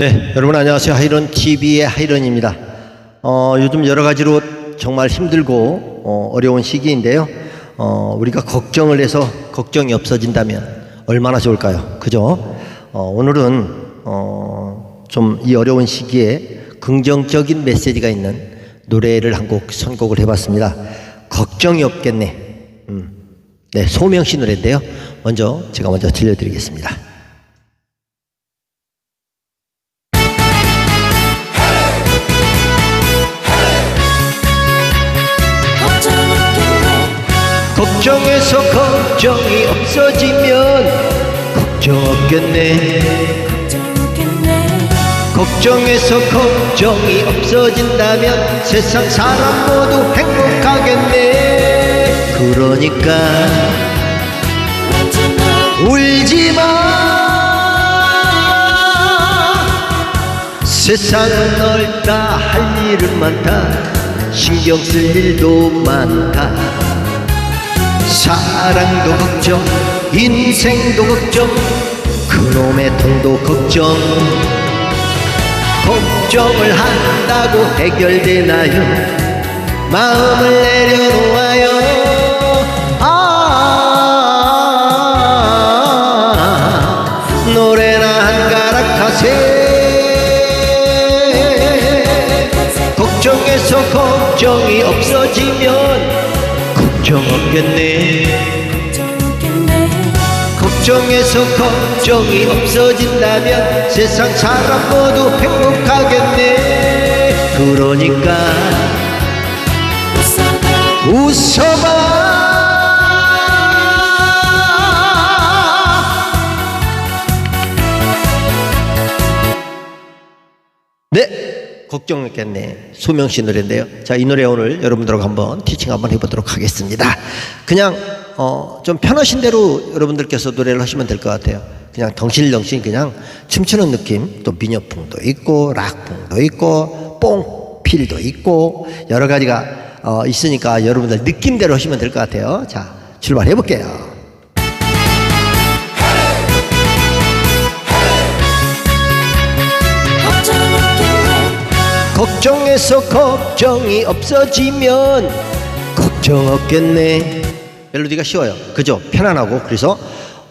네, 여러분 안녕하세요. 하이런 TV의 하이런입니다. 어, 요즘 여러 가지로 정말 힘들고 어, 어려운 시기인데요. 어, 우리가 걱정을 해서 걱정이 없어진다면 얼마나 좋을까요? 그죠? 어, 오늘은 어, 좀 이 어려운 시기에 긍정적인 메시지가 있는 노래를 한 곡 선곡을 해봤습니다. 걱정이 없겠네. 음. 네, 소명씨 노래인데요. 먼저 제가 먼저 들려드리겠습니다. 걱정해서 걱정이 없어지면 걱정 없겠네. 걱정해서 걱정이 없어진다면 세상 사람 모두 행복하겠네. 그러니까 울지 마. 세상은 넓다 할 일은 많다. 신경 쓸 일도 많다 사랑도 걱정 인생도 걱정 그놈의 돈도 걱정. 걱정을 한다고 해결되나요? 마음을 내려놓아요. 아 노래나 한 가락 하세. 걱정해서 걱정이 없어지면 걱정 없겠네 걱정해서 걱정이 없어진다면 세상 사람 모두 행복하겠네. 그러니까 웃어봐. 네 걱정 없겠네. 소명 씨 노래인데요. 자 이 노래 오늘 여러분들하고 한번 티칭 한번 해보도록 하겠습니다. 그냥 어, 좀 편하신 대로 여러분들께서 노래를 하시면 될 것 같아요. 그냥 덩실덩실 그냥 춤추는 느낌. 또 민요풍도 있고 락풍도 있고 뽕필도 있고 여러 가지가 어, 있으니까 여러분들 느낌대로 하시면 될 것 같아요. 자 출발해 볼게요. 걱정해서 걱정이 없어지면 걱정 없겠네 멜로디가 쉬워요. 그죠? 편안하고. 그래서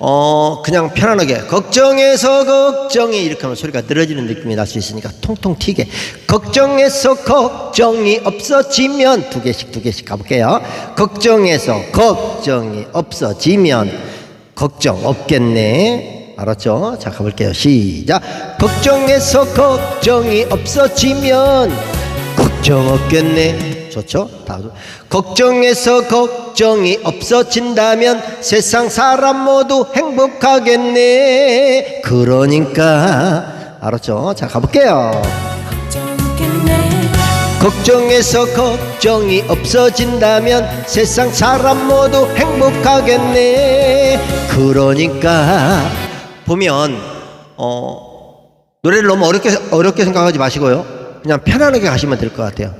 어 그냥 편안하게 걱정해서 걱정이 이렇게 하면 소리가 늘어지는 느낌이 날 수 있으니까 통통 튀게. 걱정해서 걱정이 없어지면 두 개씩 두 개씩 가볼게요. 걱정해서 걱정이 없어지면 걱정 없겠네. 알았죠? 자 가볼게요. 시작. 걱정해서 걱정이 없어지면 걱정 없겠네 좋죠? 다음 걱정해서 걱정이 없어진다면 세상 사람 모두 행복하겠네. 그러니까. 알았죠? 자 가볼게요. 걱정해서 걱정이 없어진다면 세상 사람 모두 행복하겠네. 그러니까. 보면 어 노래를 너무 어렵게 어렵게 생각하지 마시고요. 그냥 편안하게 가시면 될 것 같아요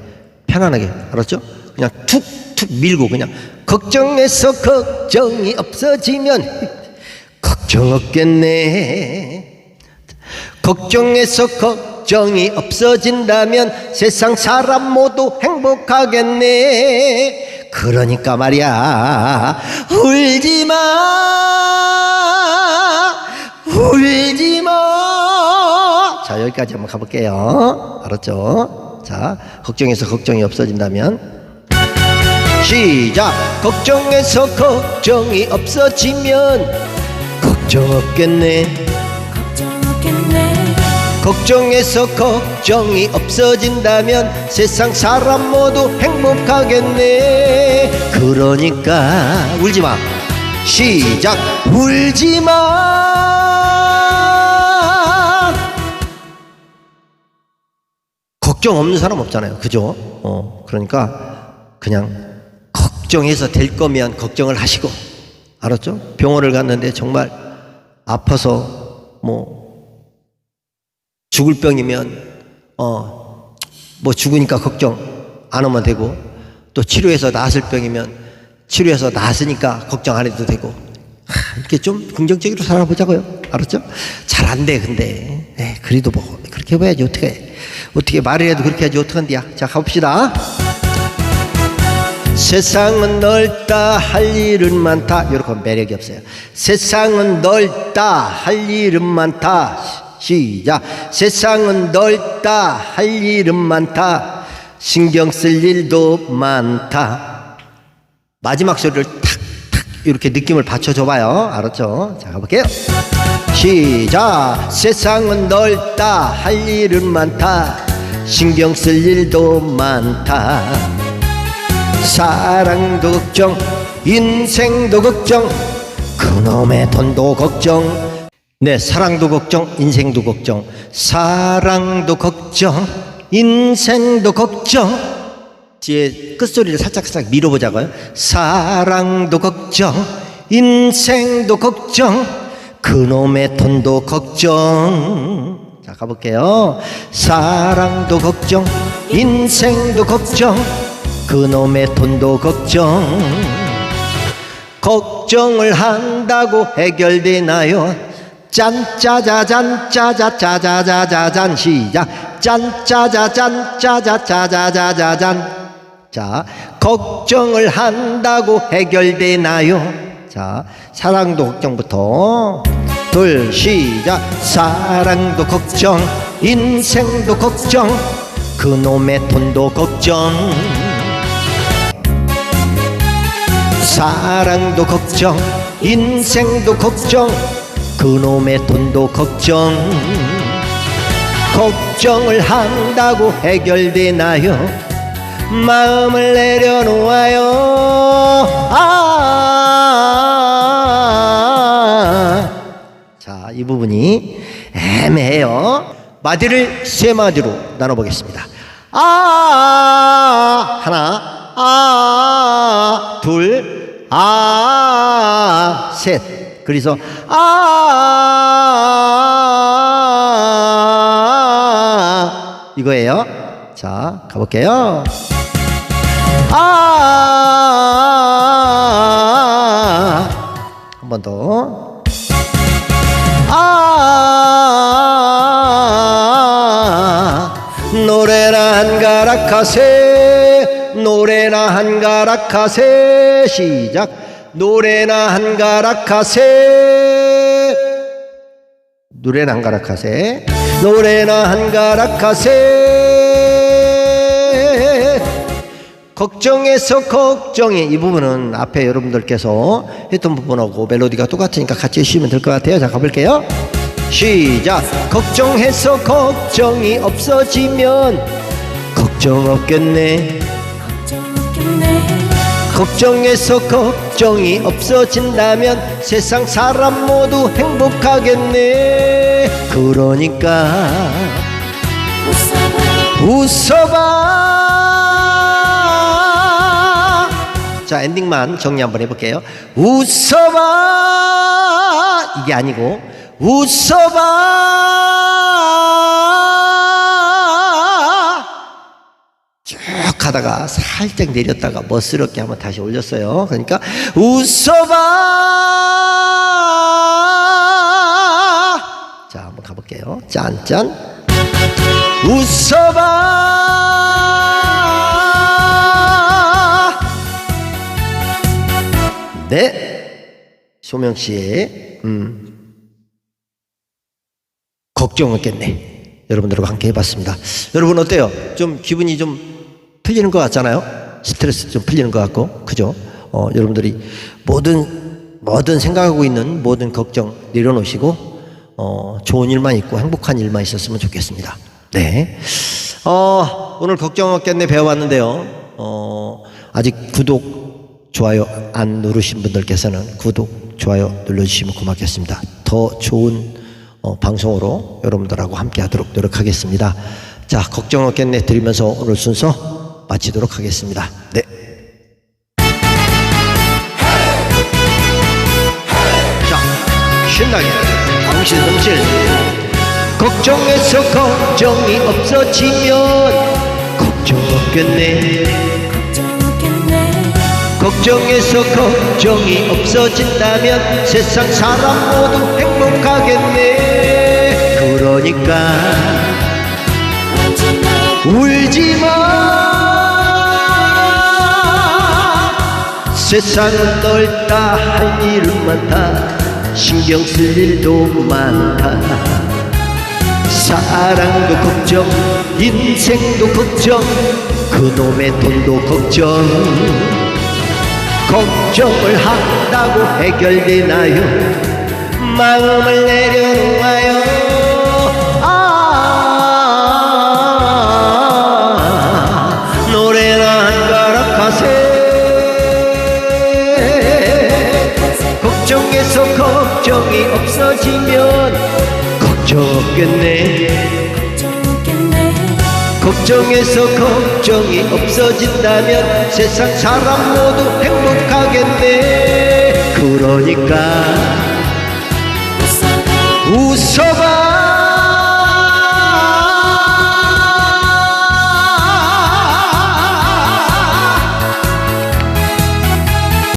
편안하게 알았죠? 그냥 툭툭 밀고 그냥 걱정해서 걱정이 없어지면 걱정 없겠네 걱정해서 걱정이 없어진다면 세상 사람 모두 행복하겠네 그러니까 말이야 울지 마 울지 마. 자, 여기까지 한번 가볼게요. 알았죠? 자, 걱정해서 걱정이 없어진다면. 시작! 걱정해서 걱정이 없어지면 걱정 없겠네. 걱정해서 걱정이 없어진다면 세상 사람 모두 행복하겠네. 그러니까 울지 마. 시작 울지 마 걱정 없는 사람 없잖아요 그죠 어 그러니까 그냥 걱정해서 될 거면 걱정을 하시고 알았죠 병원을 갔는데 정말 아파서 뭐 죽을 병이면 어 뭐 죽으니까 걱정 안 하면 되고 또 치료해서 나았을 병이면 치료해서 나았으니까 걱정 안 해도 되고 하, 이렇게 좀 긍정적으로 살아보자고요. 알았죠? 잘 안 돼, 근데. 네, 그래도 뭐, 그렇게 해봐야지 어떻게. 해. 어떻게 말을 해도 그렇게 하지 어떡한디야. 자 가봅시다. 세상은 넓다 할 일은 많다. 이렇게 매력이 없어요. 세상은 넓다 할 일은 많다. 시- 시작. 세상은 넓다 할 일은 많다. 신경 쓸 일도 많다. 마지막 소리를 탁탁 이렇게 느낌을 받쳐줘 봐요. 알았죠? 자 가볼게요. 시작! 세상은 넓다. 할 일은 많다. 신경 쓸 일도 많다. 사랑도 걱정 인생도 걱정 그놈의 돈도 걱정. 네 사랑도 걱정 인생도 걱정. 사랑도 걱정 인생도 걱정 뒤에 끝소리를 살짝 살짝 밀어보자고요. 사랑도 걱정 인생도 걱정 그놈의 돈도 걱정. 자 가볼게요. 사랑도 걱정 인생도 걱정 그놈의 돈도 걱정. 걱정을 한다고 해결되나요? 짠짜자잔 짜자짜자자자잔 시작. 짠짜자잔 짜자짜자자자잔 자 걱정을 한다고 해결되나요? 자 사랑도 걱정부터. 둘 시작. 사랑도 걱정 인생도 걱정 그놈의 돈도 걱정. 사랑도 걱정 인생도 걱정 그놈의 돈도 걱정. 걱정을 한다고 해결되나요 마음을 내려놓아요 아 자, 이 부분이 애매해요. 마디를 세 마디로 나눠보겠습니다. 아, 하나, 아, 둘, 아, 셋. 그래서, 아, 이거예요. 자, 가볼게요. 아, 한 번 더. 아 노래나 한 가락 하세. 노래나 한 가락 하세. 시작. 노래나 한 가락 하세. 노래나 한 가락 하세. 노래나 한 가락 하세 걱정에서 걱정이 이 부분은 앞에 여러분들께서 했던 부분하고 멜로디가 똑같으니까 같이 해주시면 될 것 같아요. 자 가볼게요. 시작. 걱정해서 걱정이 없어지면 걱정 없겠네. 걱정해서 걱정이 없어진다면 세상 사람 모두 행복하겠네. 그러니까 웃어봐 자 엔딩만 정리 한번 해볼게요. 웃어봐. 이게 아니고 웃어봐. 쭉 하다가 살짝 내렸다가 멋스럽게 한번 다시 올렸어요. 그러니까 웃어봐. 자 한번 가볼게요. 짠 짠. 웃어봐 네. 소명 씨의 음, 걱정 없겠네. 여러분들과 함께 해봤습니다. 여러분 어때요? 좀 기분이 좀 풀리는 것 같잖아요? 스트레스 좀 풀리는 것 같고 그죠? 어, 여러분들이 모든 뭐든 생각하고 있는 모든 걱정 내려놓으시고 어, 좋은 일만 있고 행복한 일만 있었으면 좋겠습니다. 네. 어, 오늘 걱정 없겠네 배워봤는데요. 어, 아직 구독, 좋아요 안 누르신 분들께서는 구독, 좋아요 눌러주시면 고맙겠습니다. 더 좋은 어, 방송으로 여러분들하고 함께 하도록 노력하겠습니다. 자, 걱정 없겠네 드리면서 오늘 순서 마치도록 하겠습니다. 네. 자, 신나게 정신성실 걱정해서 걱정이 없어지면 걱정 없겠네 걱정해서 걱정이 없어진다면 세상 사람 모두 행복하겠네. 그러니까 울지 마. 세상은 넓다 할 일은 많다. 신경 쓸 일도 많다. 사랑도 걱정 인생도 걱정 그놈의 돈도 걱정 걱정을 한다고 해결되나요? 마음을 내려놓아요 걱정에서 걱정이 없어진다면 세상 사람 모두 행복하겠네. 그러니까 웃어봐.